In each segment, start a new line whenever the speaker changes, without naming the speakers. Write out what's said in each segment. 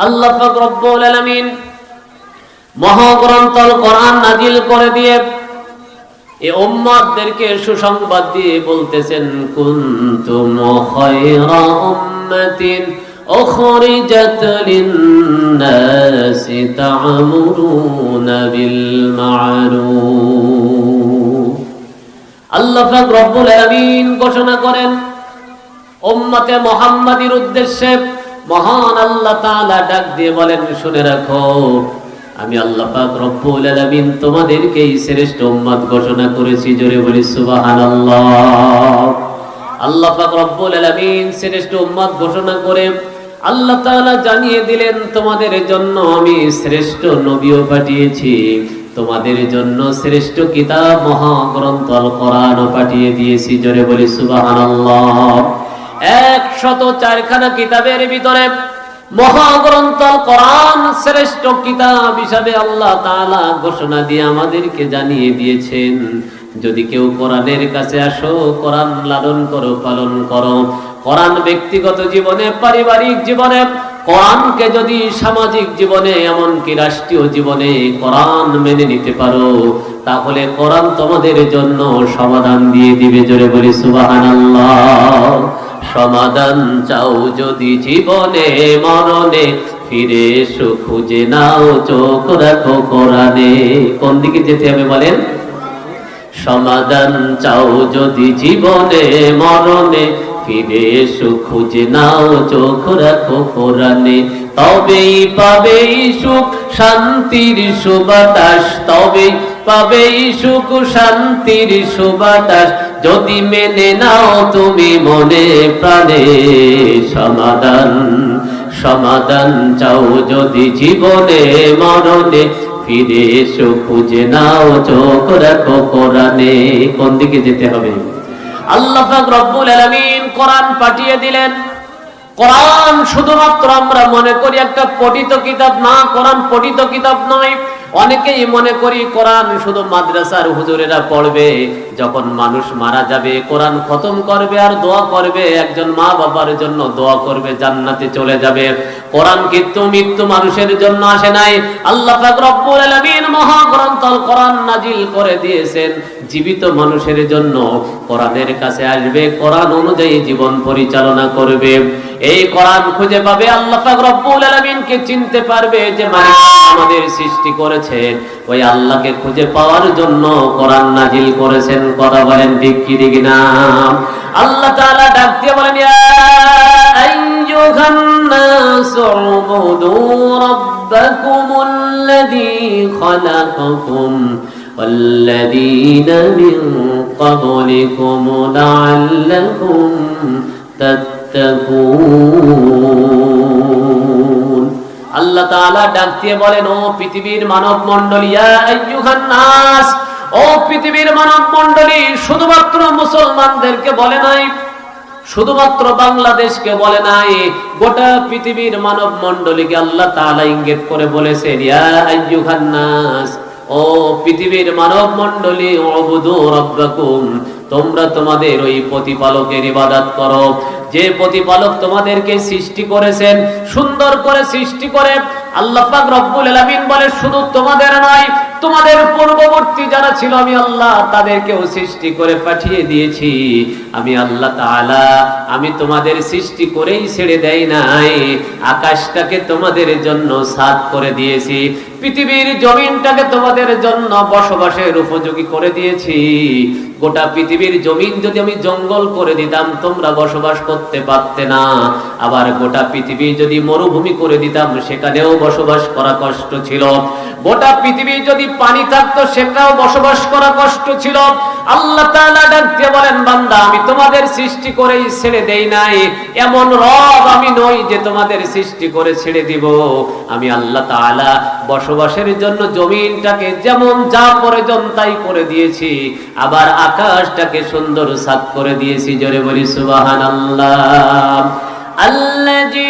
আল্লাহ পাক রব্বুল আলামিন মহাগ্রন্থ আল কোরআন নাজিল করে দিয়ে এই উম্মতদেরকে সুসংবাদ দিয়ে বলতেছেন কুনতুম খায়রা উম্মাতিন أخرجت للناس تعمرون بالمعروف আল্লাহ পাক রব্বুল আলামিন ঘোষণা করেন উম্মতে মুহাম্মাদির উদ্দেশ্যে মহান আল্লাহ তাআলা ডাক দিয়ে বলেন, শুনে রাখো, আমি আল্লাহ পাক রব্বুল আলামিন তোমাদেরকে শ্রেষ্ঠ উম্মত ঘোষণা করেছি। জোরে বলি, সুবহানাল্লাহ। আল্লাহ পাক রব্বুল আলামিন শ্রেষ্ঠ উম্মত ঘোষণা করে আল্লাহ তাআলা জানিয়ে দিলেন, তোমাদের জন্য আমি শ্রেষ্ঠ নবীও পাঠিয়েছি। তোমাদের জন্য শ্রেষ্ঠ কিতাব মহাগ্রন্থ আল পাঠিয়ে দিয়েছি। জোরে বলি, সুবহানাল্লাহ। একশত চারখানা কিতাবের ভিতরে মহাগ্রন্থ কোরআন শ্রেষ্ঠ কিতাব হিসাবে আল্লাহ তাআলা ঘোষণা দিয়ে আমাদেরকে জানিয়ে দিয়েছেন। যদি কেউ কোরআনের কাছে আসো, কোরআন লালন করো, পালন করো। কোরআন ব্যক্তিগত জীবনে, পারিবারিক জীবনে, কোরআনকে যদি সামাজিক জীবনে, এমনকি রাষ্ট্রীয় জীবনে কোরআন মেনে নিতে পারো, তাহলে কোরআন তোমাদের জন্য সমাধান দিয়ে দিবে। জোরে বলি, সুবহানাল্লাহ। সমাধান চাও যদি জীবনে, মরণে, ফিরে এসো, খুঁজে নাও, চোখ রাখো কোরআনে। কোন দিকে যেতে হবে বলেন? সমাধান চাও যদি জীবনে, মরণে, ফিরে এসো, খুঁজে নাও, চোখ রাখো কোরআনে। তবেই পাবে সুখ, শান্তির সুবাতাস। তবেই পাবে সুখ, শান্তির সুবাতাস। যদি মেনে নাও তুমি মনে প্রাণে সমাধান সমাধান চাও যদি জীবনে মরণে, ফিরে এসো, খুঁজে নাও, চোখ রাখো কোরআনে, কোন দিকে যেতে হবে? আল্লাহ রব্বুল আলামিন কোরআন পাঠিয়ে দিলেন। কোরআন শুধুমাত্র আমরা মনে করি একটা পঠিত কিতাব, না, কোরআন পঠিত কিতাব নয়। অনেকেই মনে করি কোরআন শুধু মাদ্রাসার হুজুরেরা পড়বে। যখন মানুষ মারা যাবে, কোরআন খতম করবে আর দোয়া করবে, একজন মা বাবার জন্য দোয়া করবে, জান্নাতে চলে যাবে। কোরআন কিন্তু মৃত্যু মানুষের জন্য আসে নাই। আল্লাহ পাক আলামিন মহাগ্রন্থ কোরআন নাজিল করে দিয়েছেন। জীবিত মানুষের জন্য কোরআনের কাছে আসবে, কোরআন অনুযায়ী জীবন পরিচালনা করবে। এই কোরআন খুঁজে পাবে আল্লাহ পাক রব্বুল আলামিনকে চিনতে পারবে যে মালিক আমাদের সৃষ্টি করেছেন ওই আল্লাহকে খুঁজে পাওয়ার জন্য কোরআন নাজিল করেছেন কথা বলেন ঠিক কি ঠিক না আল্লাহ তাআলা ডাক দিয়ে বলেন ইয়া আইয়ুহান নাস উবুদু রাব্বাকুমুল্লাযী খালাকাকুম والذين من قبلكم لعلكم تتقون আল্লাহ ডাক দিয়ে বলেন, ও পৃথিবীর মানব ও পৃথিবীর মানব শুধুমাত্র মুসলমানদেরকে বলে নাই, শুধুমাত্র বাংলাদেশকে বলে নাই, গোটা পৃথিবীর মানব মণ্ডলীকে আল্লাহ তাআলা ইঙ্গিত করে নাস ও পৃথিবীর মানব অবুদু রব্বাকুম, তোমরা তোমাদের ওই প্রতিপালকের ইবাদত করো যে প্রতিপালক তোমাদেরকে সৃষ্টি করেছেন, সুন্দর করে সৃষ্টি করে, আল্লাহ রব্বুল আলামিন বলে, শুধু তোমাদের নয় তোমাদের পূর্ববর্তী যারা ছিল, আমি আল্লাহ তাদেরকেও সৃষ্টি করে পাঠিয়ে দিয়েছি। আমি আল্লাহ তাআলা, আমি তোমাদের সৃষ্টি করেই ছেড়ে দেই নাই। আকাশটাকে তোমাদের জন্য সাত করে দিয়েছি, পৃথিবীর জমিনটাকে তোমাদের জন্য বসবাসের উপযোগী করে দিয়েছি। গোটা পৃথিবীর জমিন যদি আমি জঙ্গল করে দিতাম, তোমরা বসবাস করতে পারতে না। আবার গোটা পৃথিবী যদি মরুভূমি করে দিতাম, সেখানেও বসবাস করা কষ্ট ছিল। গোটা পৃথিবী যদি পানি থাকতো, সেটাও বসবাস করা কষ্ট ছিল। আল্লাহ তাআলা বলেন, বান্দা, আমি তোমাদের সৃষ্টি করেই ছেড়ে দেই নাই। এমন রব আমি নই যে তোমাদের সৃষ্টি করে ছেড়ে দিব। আমি আল্লাহ তাআলা বসবাসের জন্য জমিনটাকে যেমন যা প্রয়োজন তাই করে দিয়েছি, আবার আকাশটাকে সুন্দর সাত করে দিয়েছি। জোরে বলি, সুবহানাল্লাহ। আল্লাজি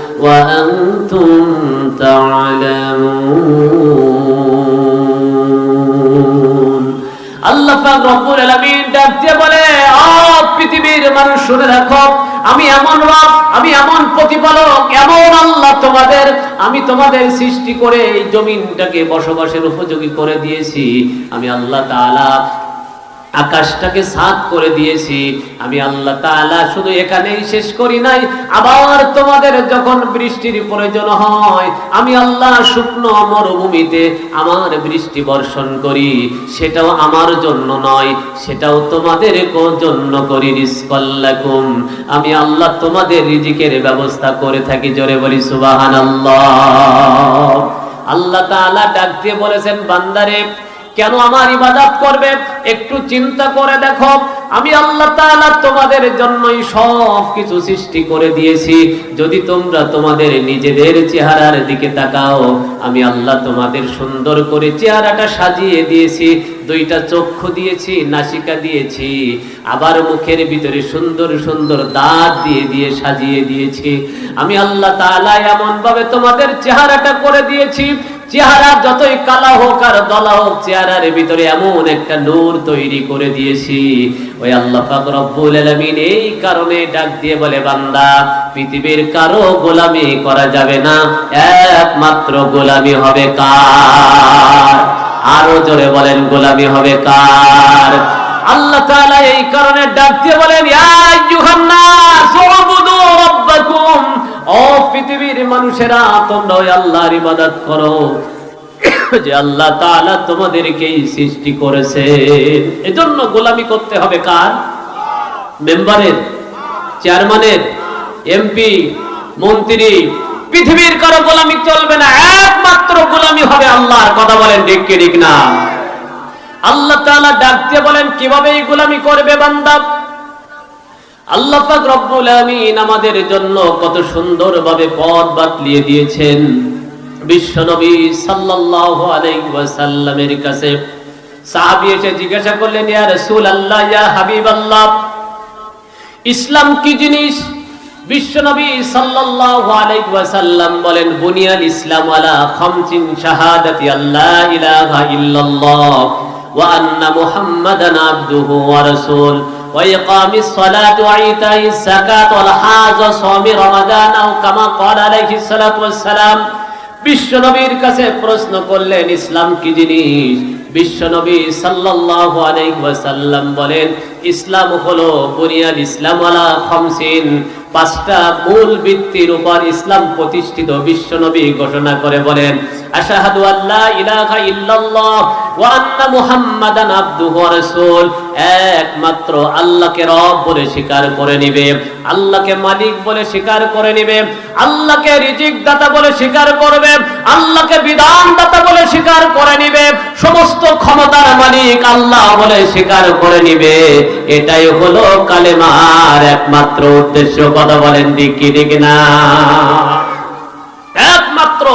وأنتم تعلمون আল্লাহ পাক রব্বুল আলামিন ডাক দিয়ে বলে আ পৃথিবীর মানুষ শুনে রাখো আমি এমন রব আমি এমন প্রতিপালক এমন আল্লাহ তোমাদের আমি তোমাদের সৃষ্টি করে এই জমিনটাকে বসবাসের উপযোগী করে দিয়েছি আমি আল্লাহ তাআলা আকাশটাকে সাত করে দিয়েছি। আমি আল্লাহ তাআলা শুধু এখানেই শেষ করি নাই। আবার তোমাদের যখন বৃষ্টির প্রয়োজন হয়, আমি আল্লাহ শুকনো মরুভূমিতে আমার বৃষ্টি বর্ষণ করি। সেটাও আমার জন্য নয়, সেটাও তোমাদের জন্য করি রিস্কল্লাকুম আমি আল্লাহ তোমাদের রিজিকের ব্যবস্থা করে থাকি, জোরে বলি সুবহানাল্লাহ। আল্লাহ তাআলা ডাক দিয়ে বলেছেন, বান্দারে কেন আমার ইবাদত করবে? একটু চিন্তা করে দেখো। আমি আল্লাহ তাআলা তোমাদের জন্যই সব কিছু সৃষ্টি করে দিয়েছি। যদি তোমরা তোমাদের নিজেদের চেহারার দিকে তাকাও, আমি আল্লাহ তোমাদের সুন্দর করে চেহারাটা সাজিয়ে দিয়েছি। দুইটা চক্ষু দিয়েছি, নাসিকা দিয়েছি, আবার মুখের ভিতরে সুন্দর সুন্দর দাঁত দিয়ে দিয়ে সাজিয়ে দিয়েছি। আমি আল্লাহ তাআলা এমন ভাবে তোমাদের চেহারাটা করে দিয়েছি চেহারা যতই কালা হোক আর দলা হোক, চেহারার ভিতরে এমন একটা নূর তৈরি করে দিয়েছি। ওই আল্লাহ পাক রব্বুল আলামিন এই কারণে ডাক দিয়ে বলে, বান্দা, পৃথিবীর কারও গোলামি করা যাবে না, একমাত্র গোলামি হবে কার? আরও জোরে বলেন, গোলামি হবে কার? আল্লাহ তাআলা এই কারণে ডাক দিয়ে বলেন, ইয়া আইয়ুহান্নাস ও পৃথিবীর মানুষেরা তোমরা আল্লাহর ইবাদত করো। যে আল্লাহ তাআলা তোমাদেরকেই সৃষ্টি করেছে। এজন্য গোলামি করতে হবে কার? মেম্বারের, চেয়ারম্যানের, এমপি, মন্ত্রী। পৃথিবীর কারও গোলামি চলবে না, একমাত্র গোলামি হবে আল্লাহর। কথা বলেন ঠিক কি, ঠিক না? আল্লাহ তাআলা ডাক দিয়ে বলেন, কীভাবে এই গোলামি করবে বান্দা? আল্লাহ পাক রব্বুল আমিন আমাদের জন্য কত সুন্দরভাবে পথ বাতলিয়ে দিয়েছেন। সাল্লাল্লাহু আলাইহি ওয়াসাল্লামের কাছে সাহাবী এসে জিজ্ঞাসা করলেন, ইয়া ইয়া হাবিবাল্লাহ, ইসলাম কি জিনিস? বিশ্বনবী সাল্লাল্লাহু আলাইহি ওয়াসাল্লাম বলেন, বুনিয়াল ইসলাম আলা খামসিন শাহাদাতি আল্লা ইলাহা ইল্লাল্লাহ ওয়া আন্না মুহাম্মাদান আবদুহু ওয়া ইতাইস যাকাত ওয়াল হাজ ওয়া সাওমি রমাদান আও কামা ক্বালা আলাইহিস সালাতু ওয়াস সালাম বিশ্বনবীর কাছে প্রশ্ন করলেন, ইসলাম কি জিনিস? বিশ্বনবী সাল্লাল্লাহু আলাইহি ওয়াসাল্লাম বলেন, ইসলাম হলো বুনিয়াল ইসলাম আলা খামসিন। পাঁচটা মূল ভিত্তির উপর ইসলাম প্রতিষ্ঠিত বিশ্বনবী ঘোষণা করে বলেন, আশহাদু আল্লা ইলাহা ইল্লাল্লাহ একমাত্র আল্লাহকে রব বলে স্বীকার করে নিবে, আল্লাহকে মালিক বলে স্বীকার করে নিবে, আল্লাহকে দাতা বলে স্বীকার করবে, আল্লাহকে বলে স্বীকার করে নিবে, সমস্ত ক্ষমতার মালিক আল্লাহ বলে স্বীকার করে নিবে। এটাই হলো কালেমার একমাত্র উদ্দেশ্য। কথা বলেন ঠিক কি, ঠিক না? একমাত্র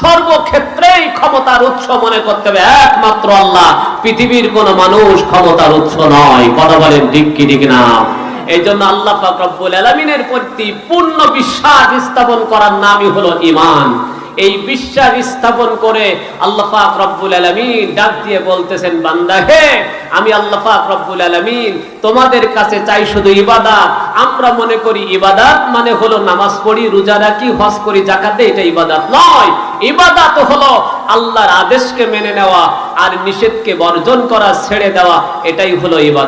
সর্বক্ষেত্রেই ক্ষমতার উৎস মনে করতে হবে। একমাত্র আল্লাহ, পৃথিবীর কোন মানুষ ক্ষমতার উৎস নয়। কথা বলেন কি দিক না? এই জন্য আল্লাহ পাক আলমিনের প্রতি পূর্ণ বিশ্বাস স্থাপন করার নামই হলো ঈমান। এই বিশ্বাস স্থাপন করে আল্লাহ পাক রব্বুল আলামিন ডাক দিয়ে বলতেছেন, বান্দা, হে, আমি আল্লাহ পাক রব্বুল আলামিন তোমাদের কাছে চাই শুধু ইবাদত। আমরা মনে করি ইবাদত মানে হলো নামাজ পড়ি, রোজা রাখি, হজ করি দেই এটা ইবাদত নয়। ইবাদত হলো আল্লাহর আদেশকে মেনে নেওয়া আর নিষেধকে বর্জন করা, ছেড়ে দেওয়া, এটাই হলো ইবাদত।